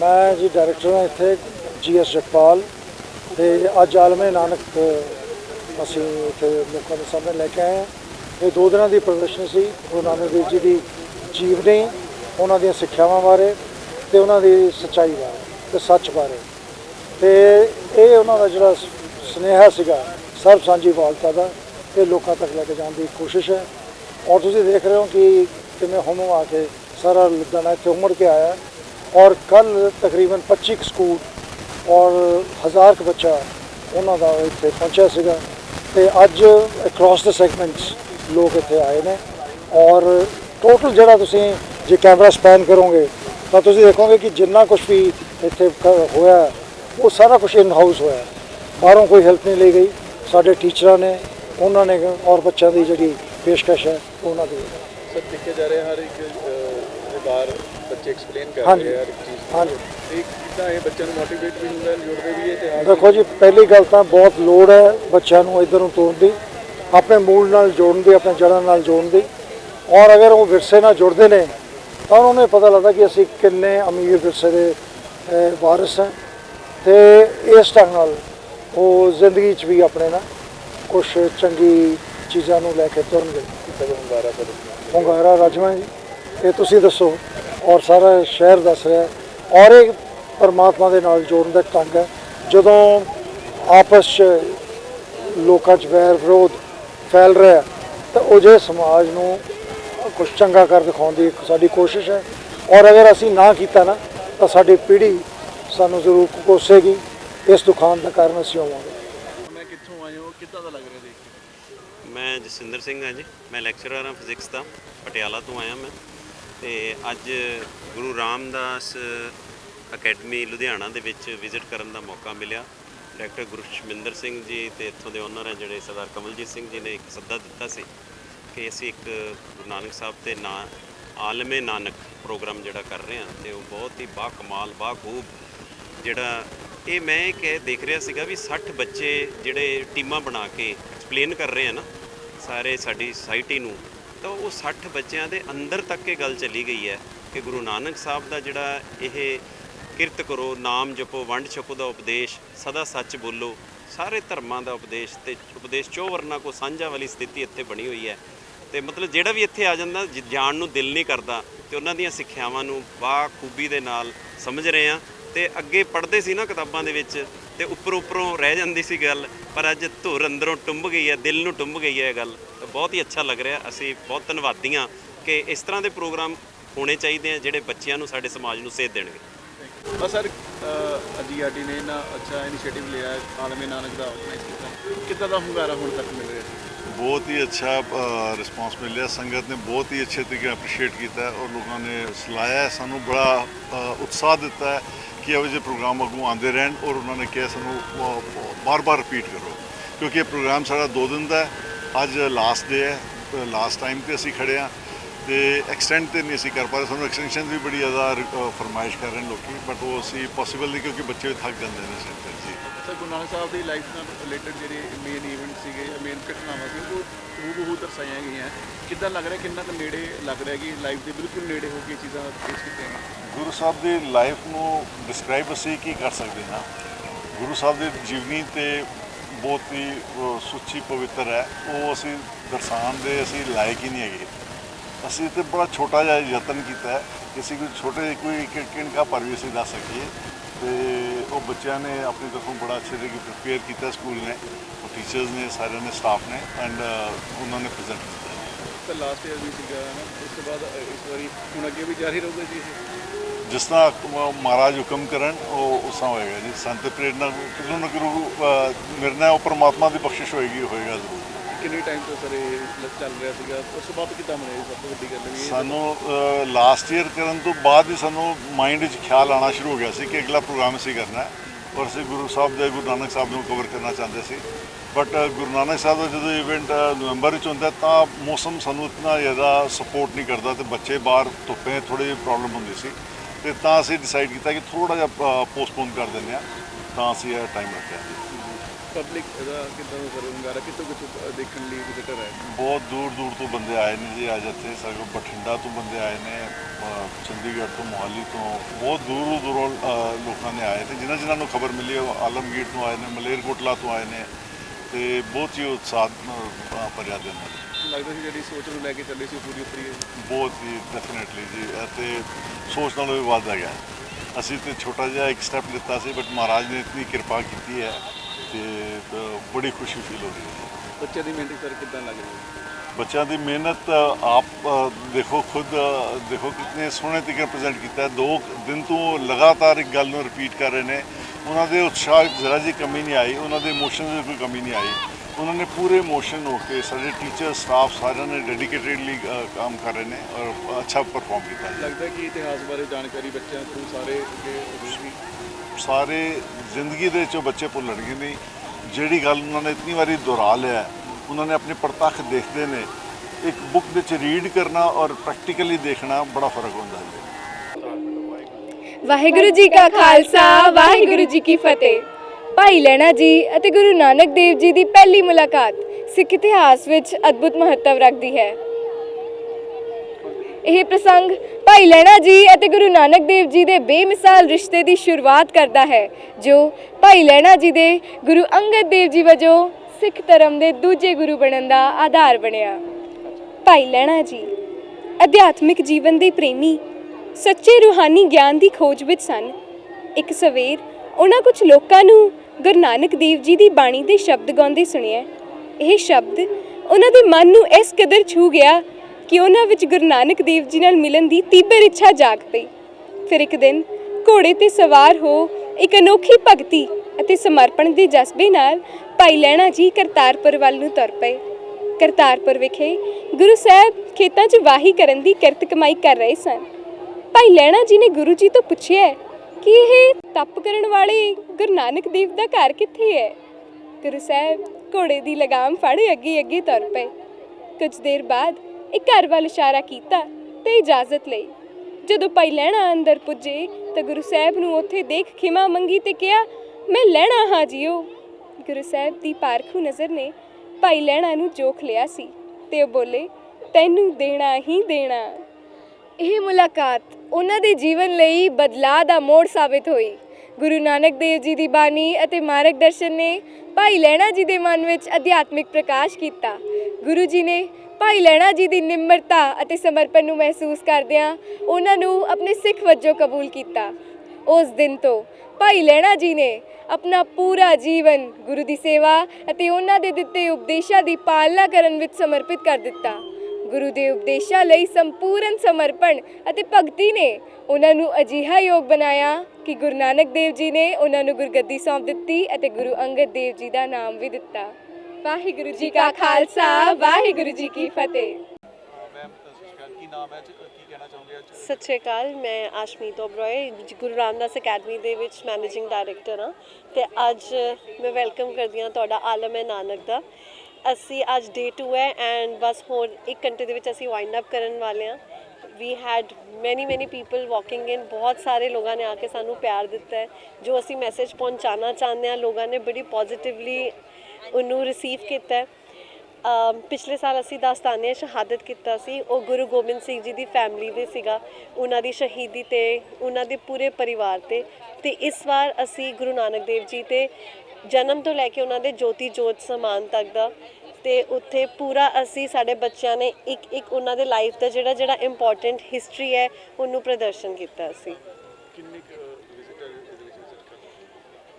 ਮੈਂ ਜੀ ਡਾਇਰੈਕਟਰ ਹਾਂ ਇੱਥੇ ਜੀਐਸ ਜਗਪਾਲ, ਤੇ ਅੱਜ ਆਲਮੇ ਨਾਨਕ ਅਸੀਂ ਇੱਥੇ ਲੋਕਾਂ ਦੇ ਸਾਹਮਣੇ ਲੈ ਕੇ ਆਏ ਹਾਂ। ਇਹ ਦੋ ਦਿਨਾਂ ਦੀ ਪ੍ਰਦਰਸ਼ਨੀ ਸੀ। ਗੁਰੂ ਨਾਨਕ ਦੇਵ ਜੀ ਦੀ ਜੀਵਨੀ, ਉਹਨਾਂ ਦੀਆਂ ਸਿੱਖਿਆਵਾਂ ਬਾਰੇ ਤੇ ਉਹਨਾਂ ਦੀ ਸੱਚਾਈ ਬਾਰੇ ਤੇ ਸੱਚ ਬਾਰੇ। ਤੇ ਇਹ ਉਹਨਾਂ ਦਾ ਜਿਹੜਾ ਸ- ਸੁਨੇਹਾ ਸੀਗਾ ਸਰਬ ਸਾਂਝੀ ਵਾਲਤਾ ਦਾ, ਇਹ ਲੋਕਾਂ ਤੱਕ ਲੈ ਕੇ ਜਾਣ ਦੀ ਕੋਸ਼ਿਸ਼ ਹੈ। ਔਰ ਤੁਸੀਂ ਦੇਖ ਰਹੇ ਹੋ ਕਿ ਕਿਵੇਂ ਹੁਣ ਆ ਕੇ ਸਾਰਾ ਲੁਧਿਆਣਾ ਇੱਥੇ ਉਮੜ ਕੇ ਆਇਆ। ਔਰ ਕੱਲ ਤਕਰੀਬਨ 25 ਕੁ ਸਕੂਲ ਔਰ ਹਜ਼ਾਰ ਕੁ ਬੱਚਾ ਉਹਨਾਂ ਦਾ ਇੱਥੇ ਪਹੁੰਚਿਆ ਸੀਗਾ ਤੇ ਅੱਜ ਅਕ੍ਰੋਸ ਦ ਸੈਗਮੈਂਟਸ ਲੋਕ ਇੱਥੇ ਆਏ ਨੇ ਔਰ ਟੋਟਲ ਜਿਹੜਾ ਤੁਸੀਂ ਜੇ ਕੈਮਰਾ ਸਪੈਨ ਕਰੋਗੇ ਤਾਂ ਤੁਸੀਂ ਦੇਖੋਗੇ ਕਿ ਜਿੰਨਾ ਕੁਝ ਵੀ ਇੱਥੇ ਹੋਇਆ, ਉਹ ਸਾਰਾ ਕੁਝ ਇਨ ਹਾਊਸ ਹੋਇਆ। ਬਾਹਰੋਂ ਕੋਈ ਹੈਲਪ ਨਹੀਂ ਲਈ ਗਈ। ਸਾਡੇ ਟੀਚਰਾਂ ਨੇ, ਉਹਨਾਂ ਨੇ ਔਰ ਬੱਚਿਆਂ ਦੀ ਜਿਹੜੀ ਪੇਸ਼ਕਸ਼ ਹੈ, ਉਹਨਾਂ ਦੀ। ਸਰ ਦੇਖਿਆ ਜਾ ਰਿਹਾ ਹਰ ਇੱਕ ਅਹ, ਦੇ ਬਾਹਰ ਬੱਚੇ ਐਕਸਪਲੇਨ ਕਰ ਹਾਂਜੀ। ਰਹੇ ਆ ਹਰ ਇੱਕ ਚੀਜ਼ ਹਾਂਜੀ। ਇਹ ਕਿੱਦਾਂ ਇਹ ਬੱਚਿਆਂ ਨੂੰ ਮੋਟੀਵੇਟ ਵੀ ਹੁੰਦਾ ਹੈ ਜੁੜਦੇ ਵੀ ਹੈ ਤੇ ਹਰ ਦੇਖੋ ਜੀ ਪਹਿਲੀ ਗੱਲ ਤਾਂ ਬਹੁਤ ਲੋੜ ਹੈ ਬੱਚਿਆਂ ਨੂੰ ਇਧਰ ਤੋਰਨ ਦੀ ਆਪਣੇ ਮੂਲ ਨਾਲ ਜੋੜਨ ਦੀ ਆਪਣੇ ਜੜ੍ਹਾਂ ਨਾਲ ਜੋੜਨ ਦੀ। ਔਰ ਅਗਰ ਉਹ ਵਿਰਸੇ ਨਾਲ ਜੁੜਦੇ ਨੇ ਤਾਂ ਉਹਨਾਂ ਨੂੰ ਪਤਾ ਲੱਗਦਾ ਕਿ ਅਸੀਂ ਕਿੰਨੇ ਅਮੀਰ ਵਿਰਸੇ ਦੇ ਵਾਰਿਸ ਹਾਂ। ਤੇ ਇਸ ਢੰਗ ਨਾਲ ਉਹ ਜ਼ਿੰਦਗੀ 'ਚ ਵੀ ਆਪਣੇ ਨਾ ਕੁਝ ਚੰਗੀ ਚੀਜ਼ਾਂ ਨੂੰ ਲੈ ਕੇ ਤੁਰਨਗੇ ਕਿਸੇ ਦਾ ਹੁੰਗਾਰਾ ਸਰ ਹੁੰਗਾਰਾ ਰਾਜਮਾ ਜੀ, ਇਹ ਤੁਸੀਂ ਦੱਸੋ ਔਰ ਸਾਰਾ ਸ਼ਹਿਰ ਦੱਸ ਰਿਹਾ। ਔਰ ਇਹ ਪਰਮਾਤਮਾ ਦੇ ਨਾਲ ਜੋੜਨ ਦਾ ਢੰਗ ਹੈ। ਜਦੋਂ ਆਪਸ 'ਚ ਲੋਕਾਂ 'ਚ ਵੈਰ ਵਿਰੋਧ ਫੈਲ ਰਿਹਾ ਤਾਂ ਉਹ ਜੇ ਸਮਾਜ ਨੂੰ ਕੁਝ ਚੰਗਾ ਕਰ ਦਿਖਾਉਣ ਦੀ ਇੱਕ ਸਾਡੀ ਕੋਸ਼ਿਸ਼ ਹੈ। ਔਰ ਅਗਰ ਅਸੀਂ ਨਾ ਕੀਤਾ ਨਾ, ਤਾਂ ਸਾਡੀ ਪੀੜ੍ਹੀ ਸਾਨੂੰ ਜ਼ਰੂਰ ਕੋਸੇਗੀ। ਇਸ ਦੁਖਾਨ ਦਾ ਕਾਰਨ ਅਸੀਂ ਹੋਵਾਂਗੇ ਮੈਂ ਕਿੱਥੋਂ ਆਇਆ ਹਾਂ ਕਿੱਦਾਂ ਦਾ ਲੱਗ ਰਿਹਾ ਦੇਖ ਕੇ ਮੈਂ ਜਸਿੰਦਰ ਸਿੰਘ ਹਾਂ ਜੀ। ਮੈਂ ਲੈਕਚਰਰ ਹਾਂ ਫਿਜ਼ਿਕਸ ਦਾ। ਪਟਿਆਲਾ ਤੋਂ ਆਇਆ ਮੈਂ। ਤੇ ਅੱਜ ਗੁਰੂ ਰਾਮਦਾਸ ਅਕੈਡਮੀ ਲੁਧਿਆਣਾ ਦੇ ਵਿੱਚ ਵਿਜ਼ਿਟ ਕਰਨ ਦਾ ਮੌਕਾ ਮਿਲਿਆ। ਡਾਕਟਰ ਗੁਰਸ਼ਮਿੰਦਰ ਸਿੰਘ ਜੀ ਤੇ ਇੱਥੋਂ ਦੇ ਓਨਰ ਹੈ ਜਿਹੜੇ ਸਰਦਾਰ ਕਮਲਜੀਤ ਸਿੰਘ ਜੀ ਨੇ ਇੱਕ ਸੱਦਾ ਦਿੱਤਾ ਸੀ ਕਿ ਅਸੀਂ ਇੱਕ ਗੁਰੂ ਨਾਨਕ ਸਾਹਿਬ ਤੇ ਨਾਂ, ਆਲਮੇ ਨਾਨਕ ਪ੍ਰੋਗਰਾਮ ਜਿਹੜਾ ਕਰ ਰਹੇ ਹਾਂ ਤੇ ਉਹ ਬਹੁਤ ਹੀ ਬਾ ਕਮਾਲ ਬਾ ਖੂਬ ਜਿਹੜਾ ਇਹ ਮੈਂ ਇਹ ਕਹਿ, ਦੇਖ ਰਿਹਾ ਸੀਗਾ ਵੀ 60 ਬੱਚੇ ਜਿਹੜੇ ਟੀਮਾਂ ਬਣਾ ਕੇ ਐਕਸਪਲੇਨ ਕਰ ਰਹੇ ਆ ਨਾ ਸਾਰੇ ਸਾਡੀ ਸੋਸਾਇਟੀ ਨੂੰ, ਤਾਂ ਉਹ 60 ਬੱਚਿਆਂ ਦੇ ਅੰਦਰ ਤੱਕ ਇਹ ਗੱਲ ਚਲੀ ਗਈ ਹੈ ਕਿ ਗੁਰੂ ਨਾਨਕ ਸਾਹਿਬ ਦਾ ਜਿਹੜਾ ਇਹ ਕਿਰਤ ਕਰੋ, ਨਾਮ ਜਪੋ, ਵੰਡ ਛਕੋ ਦਾ ਉਪਦੇਸ਼, ਸਦਾ ਸੱਚ ਬੋਲੋ, ਸਾਰੇ ਧਰਮਾਂ ਦਾ ਉਪਦੇਸ਼ ਤੇ ਉਪਦੇਸ਼ ਚੋ ਵਰਨਾ ਕੋ ਸਾਂਝਾ ਵਾਲੀ ਸਥਿਤੀ ਇੱਥੇ ਬਣੀ ਹੋਈ ਹੈ। ਤੇ ਮਤਲਬ ਜਿਹੜਾ ਵੀ ਇੱਥੇ ਆ ਜਾਂਦਾ, ਜ- ਜਾਣ ਨੂੰ ਦਿਲ ਨਹੀਂ ਕਰਦਾ ਤੇ ਉਹਨਾਂ ਦੀਆਂ ਸਿੱਖਿਆਵਾਂ ਨੂੰ ਬਾ ਖੂਬੀ ਦੇ ਨਾਲ ਸਮਝ ਰਹੇ ਆ ਤੇ ਅੱਗੇ ਪੜ੍ਹਦੇ ਸੀ ਨਾ ਕਿਤਾਬਾਂ ਦੇ ਵਿੱਚ ਤੇ ਉੱਪਰ ਉੱਪਰੋਂ ਰਹਿ ਜਾਂਦੀ ਸੀ ਗੱਲ, ਪਰ ਅੱਜ ਧੁਰ ਅੰਦਰੋਂ ਟੁੰਬ ਗਈ ਹੈ, ਦਿਲ ਨੂੰ ਟੁੰਬ ਗਈ ਹੈ ਇਹ ਗੱਲ। ਬਹੁਤ ਹੀ ਅੱਛਾ ਲੱਗ ਰਿਹਾ, ਅਸੀਂ ਬਹੁਤ ਧੰਨਵਾਦੀ ਹਾਂ ਕਿ ਇਸ ਤਰ੍ਹਾਂ ਦੇ ਪ੍ਰੋਗਰਾਮ ਹੋਣੇ ਚਾਹੀਦੇ ਆ ਜਿਹੜੇ ਬੱਚਿਆਂ ਨੂੰ ਸਾਡੇ ਸਮਾਜ ਨੂੰ ਸੇਧ ਦੇਣਗੇ। ਬਸ ਸਰ ਅਜੀਆਰਡੀ ਨੇ ਨਾ ਅੱਛਾ ਇਨੀਸ਼ੀਏਟਿਵ ਲਿਆ ਆਲਮੇ ਨਾਨਕ ਦਾ ਆਰਗੇਨਾਈਜ਼ ਕੀਤਾ ਕਿੱਦਾਂ ਦਾ ਹੁੰਗਾਰਾ ਹੁਣ ਤੱਕ ਮਿਲ ਰਿਹਾ ਬਹੁਤ ਹੀ ਅੱਛਾ ਰਿਸਪਾਂਸ ਮਿਲਿਆ ਸੰਗਤ ਨੇ ਬਹੁਤ ਹੀ ਅੱਛੇ ਤਰੀਕੇ ਨਾਲ ਅਪਰੀਸ਼ੀਏਟ ਕੀਤਾ ਔਰ ਲੋਕਾਂ ਨੇ ਸਲਾਇਆ ਸਾਨੂੰ ਬੜਾ ਉਤਸ਼ਾਹ ਦਿੱਤਾ ਹੈ ਕਿ ਇਹੋ ਜਿਹੇ ਪ੍ਰੋਗਰਾਮ ਅੱਗੋਂ ਆਉਂਦੇ ਰਹਿਣ ਔਰ ਉਹਨਾਂ ਨੇ ਕਿਹਾ ਸਾਨੂੰ ਬਾਰ-ਬਾਰ ਰਿਪੀਟ ਕਰੋ। ਕਿਉਂਕਿ ਇਹ ਪ੍ਰੋਗਰਾਮ ਸਾਡਾ ਦੋ ਦਿਨ ਦਾ ਹੈ। ਅੱਜ ਲਾਸਟ ਡੇ ਹੈ। ਲਾਸਟ ਟਾਈਮ ਤੇ ਅਸੀਂ ਖੜੇ ਹਾਂ। ਤੇ ਐਕਸਟੈਂਡ ਤੇ ਨਹੀਂ ਅਸੀਂ ਕਰ ਪਾ ਰਹੇ। ਸਾਨੂੰ ਐਕਸਟੈਂਸ਼ਨ ਵੀ ਬੜੀ ਜ਼ਿਆਦਾ ਫਰਮਾਇਸ਼ ਕਰ ਰਹੇ ਨੇ ਲੋਕੀ ਬਟ ਉਹ ਅਸੀਂ ਪੋਸੀਬਲ ਨਹੀਂ ਕਿਉਂਕਿ ਬੱਚੇ ਵੀ ਥੱਕ ਜਾਂਦੇ ਨੇ ਸੈਂਟਰ ਜੀ। ਸਰ ਨਾਨਕ ਸਾਹਿਬ ਦੀ ਲਾਈਫ ਨਾਲ ਰਿਲੇਟਡ ਜਿਹੜੇ ਮੇਨ ਇਵੈਂਟ ਸੀਗੇ ਜਾਂ ਮੇਨ ਘਟਨਾਵਾਂ ਸੀ ਉਹ ਹੂਬਹੂ ਦਰਸਾਈਆਂ ਗਈਆਂ। ਕਿੱਦਾਂ ਲੱਗ ਰਿਹਾ? ਕਿੰਨਾ ਕੁ ਨੇੜੇ ਲੱਗ ਰਿਹਾ ਕਿ ਲਾਈਫ ਦੇ ਬਿਲਕੁਲ ਨੇੜੇ ਹੋ ਕੇ ਚੀਜ਼ਾਂ ਪੇਸ਼ ਕੀਤੀਆਂ ਗੁਰੂ ਸਾਹਿਬ ਦੀ ਲਾਈਫ ਨੂੰ ਡਿਸਕ੍ਰਾਈਬ ਅਸੀਂ ਕੀ ਕਰ ਸਕਦੇ ਹਾਂ ਗੁਰੂ ਸਾਹਿਬ ਦੀ ਜੀਵਨੀ ਤੇ ਬਹੁਤ ਹੀ ਸੁੱਚੀ ਪਵਿੱਤਰ ਹੈ। ਉਹ ਅਸੀਂ ਦਰਸਾਉਣ ਦੇ ਅਸੀਂ ਲਾਇਕ ਹੀ ਨਹੀਂ ਹੈਗੇ। ਅਸੀਂ ਤੇ ਬੜਾ ਛੋਟਾ ਜਿਹਾ ਯਤਨ ਕੀਤਾ ਹੈ ਕਿ ਅਸੀਂ ਕੋਈ ਛੋਟੇ ਕੋਈ ਇੱਕ ਕਿਣਕਾ ਪਰ ਵੀ ਅਸੀਂ ਦੱਸ ਸਕੀਏ। ਤੇ ਉਹ ਬੱਚਿਆਂ ਨੇ ਆਪਣੀ ਤਰਫੋਂ ਬੜਾ ਅੱਛੇ ਤਰੀਕੇ ਪ੍ਰਿਪੇਅਰ ਕੀਤਾ ਸਕੂਲ ਨੇ। ਉਹ ਟੀਚਰਸ ਨੇ ਸਾਰਿਆਂ ਨੇ ਸਟਾਫ ਨੇ ਐਂਡ ਉਹਨਾਂ ਨੇ ਪ੍ਰੈਜ਼ੈਂਟ ਕੀਤਾ ਤਾਂ ਲਾਸਟ ਈਅਰ ਵੀ ਸੀਗਾ ਨਾ ਉਸ ਤੋਂ ਬਾਅਦ ਇਸ ਵਾਰੀ ਹੁਣ ਅੱਗੇ ਵੀ ਜਾਰੀ ਰਹੂਗਾ ਜੀ ਜਿਸ ਤਰ੍ਹਾਂ ਮਹਾਰਾਜ ਹੁਕਮ ਕਰਨ ਉਹ ਉਸ ਹੋਏਗਾ ਜੀ। ਸੰਤ ਪ੍ਰੇਰਨਾ ਕਿਨੂੰ ਨਾ ਅਹ, ਨਿਰਣਾ ਉਹ ਪਰਮਾਤਮਾ ਦੀ ਬਖਸ਼ਿਸ਼ ਹੋਏਗੀ ਹੋਏਗਾ ਜ਼ਰੂਰ। ਕਿੰਨੇ ਟਾਈਮ ਤੋਂ ਸਰ ਇਹ ਚੱਲ ਰਿਹਾ ਸੀਗਾ? ਉਸ ਤੋਂ ਬਾਅਦ ਕਿੱਦਾਂ ਬਣਿਆ ਸਭ ਤੋਂ ਵੱਡੀ ਗੱਲ ਵੀ ਸਾਨੂੰ ਲਾਸਟ ਈਅਰ ਕਰਨ ਤੋਂ ਬਾਅਦ ਹੀ ਸਾਨੂੰ ਮਾਈਂਡ ਵਿੱਚ ਖਿਆਲ ਆਣਾ ਸ਼ੁਰੂ ਹੋ ਗਿਆ ਸੀ ਕਿ ਅਗਲਾ ਪ੍ਰੋਗਰਾਮ ਅਸੀਂ ਕਰਨਾ ਹੈ। ਔਰ ਅਸੀਂ ਗੁਰੂ ਸਾਹਿਬ ਦੇ, ਗੁਰੂ ਨਾਨਕ ਸਾਹਿਬ ਨੂੰ ਕਵਰ ਕਰਨਾ ਚਾਹੁੰਦੇ ਸੀ। ਬਟ ਗੁਰੂ ਨਾਨਕ ਸਾਹਿਬ ਦਾ ਜਦੋਂ ਇਵੈਂਟ ਨਵੰਬਰ ਵਿੱਚ ਹੁੰਦਾ ਤਾਂ ਮੌਸਮ ਸਾਨੂੰ ਇਤਨਾ ਜ਼ਿਆਦਾ ਸਪੋਰਟ ਨਹੀਂ ਕਰਦਾ ਤੇ ਬੱਚੇ ਬਾਹਰ ਧੁੱਪੇ ਥੋੜੀ ਜਿਹੀ ਪ੍ਰੋਬਲਮ ਹੁੰਦੀ ਸੀ। ਤੇ ਤਾਂ ਅਸੀਂ ਡਿਸਾਈਡ ਕੀਤਾ ਕਿ ਥੋੜਾ ਜਿਹਾ ਪੋਸਟਪੋਨ ਕਰ ਦਿੰਦੇ ਆ ਤਾਂ ਅਸੀਂ ਇਹ ਟਾਈਮ ਰੱਖਿਆ। ਪਬਲਿਕ ਦਾ ਕਿੱਦਾਂ ਦਾ ਸਰਵ ਹੁੰਗਾਰਾ ਕਿੱਥੋਂ ਕਿੱਥੋਂ ਦੇਖਣ ਲਈ ਵਿਜ਼ਿਟਰ ਹੈ ਬਹੁਤ ਦੂਰ ਦੂਰ ਤੋਂ ਬੰਦੇ ਆਏ ਨੇ ਜੀ ਅੱਜ ਇੱਥੇ ਕੋਲ ਬਠਿੰਡਾ ਤੋਂ ਬੰਦੇ ਆਏ ਨੇ ਚੰਡੀਗੜ੍ਹ ਤੋਂ ਮੋਹਾਲੀ ਤੋਂ ਬਹੁਤ ਦੂਰੋਂ ਦੂਰੋਂ ਲੋਕਾਂ ਨੇ ਆਏ ਤੇ ਜਿਨ੍ਹਾਂ ਜਿਨ੍ਹਾਂ ਨੂੰ ਖਬਰ ਮਿਲੀ ਉਹ ਆਲਮਗੀਰ ਤੋਂ ਆਏ ਨੇ ਮਲੇਰਕੋਟਲਾ ਤੋਂ ਆਏ ਨੇ ਤੇ ਬਹੁਤ ਹੀ ਉਤਸ਼ਾਹ ਭਰਿਆ ਦਿਨ ਹੈ। ਲੱਗਦਾ ਸੀ ਜਿਹੜੀ ਸੋਚ ਨੂੰ ਲੈ ਕੇ ਚੱਲੇ ਸੀ ਪੂਰੀ ਉਤਰੀ ਹੈ ਬਹੁਤ ਹੀ ਡੈਫੀਨਿਟਲੀ ਜੀ ਇਹ ਤੇ ਸੋਚ ਨਾਲੋਂ ਵੀ ਵੱਧ ਹੈਗਾ। ਅਸੀਂ ਤੇ ਛੋਟਾ ਜਿਹਾ ਇੱਕ ਸਟੈਪ ਲਿੱਤਾ ਸੀ ਬਟ ਮਹਾਰਾਜ ਨੇ ਇਤਨੀ ਕਿਰਪਾ ਕੀਤੀ ਹੈ। ਤੇ ਬੜੀ ਖੁਸ਼ੀ ਫੀਲ ਹੋ ਰਹੀ ਹੈ। ਬੱਚੇ ਦੀ ਮਿਹਨਤ ਸਰ ਕਿੱਦਾਂ ਲੱਗ ਰਹੀ ਹੈ? ਬੱਚਿਆਂ ਦੀ ਮਿਹਨਤ ਆਪ ਅ, ਦੇਖੋ ਖੁਦ ਅ, ਦੇਖੋ ਕਿੰਨੇ ਸੋਹਣੇ ਤਰੀਕੇ ਪ੍ਰੈਜ਼ੈਂਟ ਕੀਤਾ ਹੈ। ਦੋ ਦਿਨ ਤੋਂ ਲਗਾਤਾਰ ਇੱਕ ਗੱਲ ਨੂੰ ਰਿਪੀਟ ਕਰ ਰਹੇ ਨੇ। ਉਹਨਾਂ ਦੇ ਉਤਸ਼ਾਹ ਜ਼ਰਾ ਜੀ ਕਮੀ ਨਹੀਂ ਆਈ। ਉਹਨਾਂ ਦੇ ਇਮੋਸ਼ਨਸ ਦੀ ਕੋਈ ਕਮੀ ਨਹੀਂ ਆਈ। ਉਹਨਾਂ ਨੇ ਪੂਰੇ ਇਮੋਸ਼ਨ ਹੋ ਕੇ ਸਾਡੇ ਟੀਚਰ ਸਟਾਫ ਸਾਰਿਆਂ ਨੇ ਡੈਡੀਕੇਟਡਲੀ ਕੰਮ ਕਰ ਰਹੇ ਨੇ ਔਰ ਅੱਛਾ ਪਰਫਾਰਮ ਕੀਤਾ ਲੱਗਦਾ ਕਿ ਇਤਿਹਾਸ ਬਾਰੇ ਜਾਣਕਾਰੀ ਬੱਚਿਆਂ ਤੋਂ ਸਾਰੇ ਅੱਗੇ ਹੋਵੇਗੀ। ਸਾਰੇ ਜ਼ਿੰਦਗੀ ਦੇ ਵਿੱਚੋਂ ਬੱਚੇ ਭੁੱਲਣਗੇ ਨਹੀਂ। ਜਿਹੜੀ ਗੱਲ ਉਹਨਾਂ ਨੇ ਇਤਨੀ ਵਾਰੀ ਦੁਹਰਾ ਲਿਆ, ਉਹਨਾਂ ਨੇ ਆਪਣੇ ਪ੍ਰਤੱਖ ਦੇਖਦੇ ਨੇ। ਇੱਕ ਬੁੱਕ ਵਿੱਚ ਰੀਡ ਕਰਨਾ ਔਰ ਪ੍ਰੈਕਟੀਕਲੀ ਦੇਖਣਾ ਬੜਾ ਫ਼ਰਕ ਹੁੰਦਾ ਹੈ ਵਾਹਿਗੁਰੂ ਜੀ ਕਾ ਖਾਲਸਾ, ਵਾਹਿਗੁਰੂ ਜੀ ਕੀ ਫਤਿਹ। ਭਾਈ ਲੈਣਾ ਜੀ ਅਤੇ ਗੁਰੂ ਨਾਨਕ ਦੇਵ ਜੀ ਦੀ ਪਹਿਲੀ ਮੁਲਾਕਾਤ ਸਿੱਖ ਇਤਿਹਾਸ ਵਿੱਚ ਅਦਭੁਤ ਮਹੱਤਵ ਰੱਖਦੀ ਹੈ। ਇਹ ਪ੍ਰਸੰਗ ਭਾਈ ਲੈਣਾ ਜੀ ਅਤੇ ਗੁਰੂ ਨਾਨਕ ਦੇਵ ਜੀ ਦੇ ਬੇਮਿਸਾਲ ਰਿਸ਼ਤੇ ਦੀ ਸ਼ੁਰੂਆਤ ਕਰਦਾ ਹੈ, ਜੋ ਭਾਈ ਲੈਣਾ ਜੀ ਦੇ ਗੁਰੂ ਅੰਗਦ ਦੇਵ ਜੀ ਵਜੋਂ ਸਿੱਖ ਧਰਮ ਦੇ ਦੂਜੇ ਗੁਰੂ ਬਣਨ ਦਾ ਆਧਾਰ ਬਣਿਆ। ਭਾਈ ਲੈਣਾ ਜੀ, ਅਧਿਆਤਮਿਕ ਜੀਵਨ ਦੇ ਪ੍ਰੇਮੀ, ਸੱਚੇ ਰੂਹਾਨੀ ਗਿਆਨ ਦੀ ਖੋਜ ਵਿੱਚ ਸਨ। ਇੱਕ ਸਵੇਰ ਉਹਨਾਂ ਕੁਝ ਲੋਕਾਂ ਨੂੰ ਗੁਰੂ ਨਾਨਕ ਦੇਵ ਜੀ ਦੀ ਬਾਣੀ ਦੇ ਸ਼ਬਦ ਗਾਉਂਦੇ ਸੁਣਿਆ। ਇਹ ਸ਼ਬਦ ਉਹਨਾਂ ਦੇ ਮਨ ਨੂੰ ਇਸ ਕਦਰ ਛੂ ਗਿਆ ਕਿ ਉਹਨਾਂ ਵਿੱਚ ਗੁਰੂ ਨਾਨਕ ਦੇਵ ਜੀ ਨਾਲ ਮਿਲਣ ਦੀ ਤੀਬਰ ਇੱਛਾ ਜਾਗ ਪਈ। ਫਿਰ ਇੱਕ ਦਿਨ ਘੋੜੇ ਤੇ ਸਵਾਰ ਹੋ ਇੱਕ ਅਨੋਖੀ ਭਗਤੀ ਅਤੇ ਸਮਰਪਣ ਦੇ ਜਜ਼ਬੇ ਨਾਲ ਭਾਈ ਲੈਣਾ ਜੀ ਕਰਤਾਰਪੁਰ ਵੱਲ ਨੂੰ ਤੁਰ ਪਏ। ਕਰਤਾਰਪੁਰ ਵਿਖੇ ਗੁਰੂ ਸਾਹਿਬ ਖੇਤਾਂ 'ਚ ਵਾਹੀ ਕਰਨ ਦੀ ਕਿਰਤ ਕਮਾਈ ਕਰ ਰਹੇ ਸਨ। ਭਾਈ ਲੈਣਾ ਜੀ ਨੇ ਗੁਰੂ ਜੀ ਤੋਂ ਪੁੱਛਿਆ ਕਿ ਇਹ ਤਪ ਕਰਨ ਵਾਲੇ ਗੁਰੂ ਨਾਨਕ ਦੇਵ ਦਾ ਘਰ ਕਿੱਥੇ ਹੈ? ਗੁਰੂ ਸਾਹਿਬ ਘੋੜੇ ਦੀ ਲਗਾਮ ਫੜ ਅੱਗੇ ਅੱਗੇ ਤੁਰ ਪਏ। ਕੁਝ ਦੇਰ ਬਾਅਦ ਇੱਕ ਘਰ ਵੱਲ ਇਸ਼ਾਰਾ ਕੀਤਾ ਤੇ ਇਜਾਜ਼ਤ ਲਈ। ਜਦੋਂ ਭਾਈ ਲੈਣਾ ਅੰਦਰ ਪੁੱਜੇ ਤਾਂ ਗੁਰੂ ਸਾਹਿਬ ਨੂੰ ਉੱਥੇ ਦੇਖ ਖਿਮਾ ਮੰਗੀ ਤੇ ਕਿਹਾ, ਮੈਂ ਲੈਣਾ ਹਾਂ ਜੀਓ। ਗੁਰੂ ਸਾਹਿਬ ਦੀ ਪਾਰਖੂ ਨਜ਼ਰ ਨੇ ਭਾਈ ਲੈਣਾ ਨੂੰ ਜੋਖ ਲਿਆ ਸੀ ਤੇ ਉਹ ਬੋਲੇ, ਤੈਨੂੰ ਦੇਣਾ ਹੀ ਦੇਣਾ। ਇਹ ਮੁਲਾਕਾਤ ਉਹਨਾਂ ਦੇ ਜੀਵਨ ਲਈ ਬਦਲਾਅ ਦਾ ਮੋੜ ਸਾਬਿਤ ਹੋਈ। ਗੁਰੂ ਨਾਨਕ ਦੇਵ ਜੀ ਦੀ ਬਾਣੀ ਅਤੇ ਮਾਰਗਦਰਸ਼ਨ ਨੇ ਭਾਈ ਲੈਣਾ ਜੀ ਦੇ ਮਨ ਵਿੱਚ ਅਧਿਆਤਮਿਕ ਪ੍ਰਕਾਸ਼ ਕੀਤਾ। ਗੁਰੂ ਜੀ ਨੇ ਭਾਈ ਲੈਣਾ ਜੀ ਦੀ ਨਿਮਰਤਾ ਅਤੇ ਸਮਰਪਣ ਨੂੰ ਮਹਿਸੂਸ ਕਰਦਿਆਂ ਉਹਨਾਂ ਨੂੰ ਆਪਣੇ ਸਿੱਖ ਵਜੋਂ ਕਬੂਲ ਕੀਤਾ। ਉਸ ਦਿਨ ਤੋਂ ਭਾਈ ਲੈਣਾ ਜੀ ਨੇ ਆਪਣਾ ਪੂਰਾ ਜੀਵਨ ਗੁਰੂ ਦੀ ਸੇਵਾ ਅਤੇ ਉਹਨਾਂ ਦੇ ਦਿੱਤੇ ਉਪਦੇਸ਼ਾਂ ਦੀ ਪਾਲਣਾ ਕਰਨ ਵਿੱਚ ਸਮਰਪਿਤ ਕਰ ਦਿੱਤਾ। ਗੁਰੂ ਦੇ ਉਪਦੇਸ਼ਾਂ ਲਈ ਸੰਪੂਰਨ ਸਮਰਪਣ ਅਤੇ ਭਗਤੀ ਨੇ ਉਹਨਾਂ ਨੂੰ ਅਜਿਹਾ ਯੋਗ ਬਣਾਇਆ ਕਿ ਗੁਰੂ ਨਾਨਕ ਦੇਵ ਜੀ ਨੇ ਉਹਨਾਂ ਨੂੰ ਗੁਰਗੱਦੀ ਸੌਂਪ ਦਿੱਤੀ ਅਤੇ ਗੁਰੂ ਅੰਗਦ ਦੇਵ ਜੀ ਦਾ ਨਾਮ ਵੀ ਦਿੱਤਾ। ਵਾਹਿਗੁਰੂ ਜੀ ਕਾ ਖਾਲਸਾ ਵਾਹਿਗੁਰੂ ਜੀ ਕੀ ਫਤਿਹ। ਮੈਮ ਸਤਿ ਕੀ ਨਾਮ ਹੈ? ਕੀ ਕਹਿਣਾ ਚਾਹੋਗੇ ਅੱਜ? ਸਤਿ ਸ਼੍ਰੀ ਅਕਾਲ ਮੈਂ ਆਸ਼ਮੀਤ ਓਬਰੋਏ ਗੁਰੂ ਰਾਮਦਾਸ ਅਕੈਡਮੀ ਦੇ ਵਿੱਚ ਮੈਨੇਜਿੰਗ ਡਾਇਰੈਕਟਰ ਹਾਂ। ਤੇ ਅੱਜ ਮੈਂ ਵੈਲਕਮ ਕਰਦੀ ਹਾਂ ਤੁਹਾਡਾ ਆਲਮ ਹੈ ਨਾਨਕ ਦਾ। ਅਸੀਂ ਅੱਜ ਡੇ 2 ਹੈ ਐਂਡ ਬਸ ਹੋਰ 1 ਘੰਟੇ ਦੇ ਵਿੱਚ ਅਸੀਂ ਵਾਈਂਡ ਅਪ ਕਰਨ ਵਾਲੇ ਹਾਂ। We had many many people walking in ਬਹੁਤ ਸਾਰੇ ਲੋਕਾਂ ਨੇ ਆ ਕੇ ਸਾਨੂੰ ਪਿਆਰ ਦਿੱਤਾ ਹੈ ਜੋ ਅਸੀਂ ਮੈਸੇਜ ਪਹੁੰਚਾਉਣਾ ਚਾਹੁੰਦੇ ਹਾਂ ਲੋਕਾਂ ਨੇ ਬੜੀ ਪੋਜ਼ਿਟਿਵਲੀ ਉਹਨੂੰ ਰਿਸੀਵ ਕੀਤਾ ਪਿਛਲੇ ਸਾਲ ਅਸੀਂ ਦਸਤਾਨੇ ਸ਼ਹਾਦਤ ਕੀਤਾ ਸੀ। ਉਹ ਗੁਰੂ ਗੋਬਿੰਦ ਸਿੰਘ ਜੀ ਦੀ ਫੈਮਿਲੀ ਦੇ ਸੀਗਾ। ਉਹਨਾਂ ਦੀ ਸ਼ਹੀਦੀ ਤੇ, ਉਹਨਾਂ ਦੇ ਪੂਰੇ ਪਰਿਵਾਰ ਤੇ। ਤੇ ਇਸ ਵਾਰ ਅਸੀਂ ਗੁਰੂ ਨਾਨਕ ਦੇਵ ਜੀ ਤੇ ਜਨਮ ਤੋਂ ਲੈ ਕੇ ਉਹਨਾਂ ਦੇ ਜੋਤੀ ਜੋਤ ਸਮਾਨ ਤੱਕ ਦਾ ਤੇ ਉੱਥੇ ਪੂਰਾ ਅਸੀਂ ਸਾਡੇ ਬੱਚਿਆਂ ਨੇ ਇੱਕ ਇੱਕ ਉਹਨਾਂ ਦੇ ਲਾਈਫ ਦਾ ਜਿਹੜਾ ਜਿਹੜਾ ਇੰਪੋਰਟੈਂਟ ਹਿਸਟਰੀ ਹੈ, ਉਹਨੂੰ ਪ੍ਰਦਰਸ਼ਨ ਕੀਤਾ ਸੀ ਕਿੰਨੇ ਵਿਜ਼ਿਟਰ ਇਹਦੇ ਵਿੱਚ ਵਿਜ਼ਿਟ ਕਰਦੇ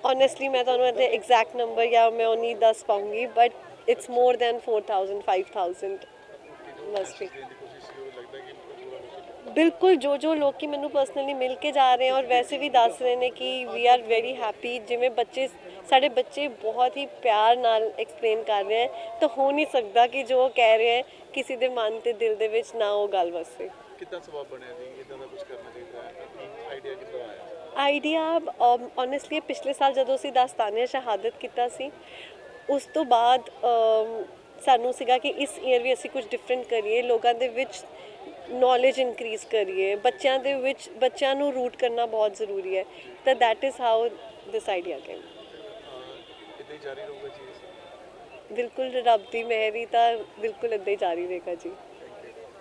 ਓਨੈਸਟਲੀ ਮੈਂ ਤੁਹਾਨੂੰ ਇਹਦੇ ਐਗਜ਼ੈਕਟ ਨੰਬਰ ਜਾਂ ਮੈਂ ਉਹ ਨਹੀਂ ਦੱਸ ਪਾਉਂਗੀ but it's more than 4000 5000 must be ਬਿਲਕੁਲ ਜੋ ਜੋ ਲੋਕੀ ਮੈਨੂੰ ਪਰਸਨਲੀ ਮਿਲ ਕੇ ਜਾ ਰਹੇ ਹਨ ਔਰ ਵੈਸੇ ਵੀ ਦੱਸ ਰਹੇ ਨੇ ਕਿ ਵੀ ਆਰ ਵੈਰੀ ਹੈਪੀ ਜਿਵੇਂ ਬੱਚੇ ਸਾਡੇ ਬੱਚੇ ਬਹੁਤ ਹੀ ਪਿਆਰ ਨਾਲ ਐਕਸਪਲੇਨ ਕਰ ਰਹੇ ਹਨ ਤਾਂ ਹੋ ਨਹੀਂ ਸਕਦਾ ਕਿ ਜੋ ਉਹ ਕਹਿ ਰਹੇ ਹੈ ਕਿਸੇ ਦੇ ਮਨ ਤੇ ਦਿਲ ਦੇ ਵਿੱਚ ਨਾ ਉਹ ਗੱਲ ਵਸੇ ਕਿੱਦਾਂ ਸਬਬ ਬਣਿਆ ਜੀ ਇਦਾਂ ਦਾ ਕੁਝ ਕਰਨਾ ਚਾਹੀਦਾ ਹੈ ਆਈਡੀਆ ਕਿੱਦਾਂ ਆਇਆ ਆਈਡੀਆ ਓਨੈਸਟਲੀ ਪਿਛਲੇ ਸਾਲ ਜਦੋਂ ਅਸੀਂ ਦਸਤਾਨੇ ਸ਼ਹਾਦਤ ਕੀਤਾ ਸੀ ਉਸ ਤੋਂ ਬਾਅਦ ਸਾਨੂੰ ਸੀਗਾ ਕਿ ਇਸ ਈਅਰ ਵੀ ਅਸੀਂ ਕੁਝ ਡਿਫਰੈਂਟ ਕਰੀਏ ਲੋਕਾਂ ਦੇ ਵਿੱਚ ਨੌਲੇਜ ਇਨਕਰੀਜ਼ ਕਰੀਏ ਬੱਚਿਆਂ ਦੇ ਵਿੱਚ ਬੱਚਿਆਂ ਨੂੰ ਰੂਟ ਕਰਨਾ ਬਹੁਤ ਜ਼ਰੂਰੀ ਹੈ ਤਾਂ that is how this idea came. ਇਦਾਂ ਜਾਰੀ ਰਹੂਗਾ ਜੀ ਬਿਲਕੁਲ ਰੱਬ ਦੀ ਮਿਹਰ ਹੀ ਤਾਂ ਬਿਲਕੁਲ ਇੱਦਾਂ ਹੀ ਜਾਰੀ ਰਹੇਗਾ ਜੀ।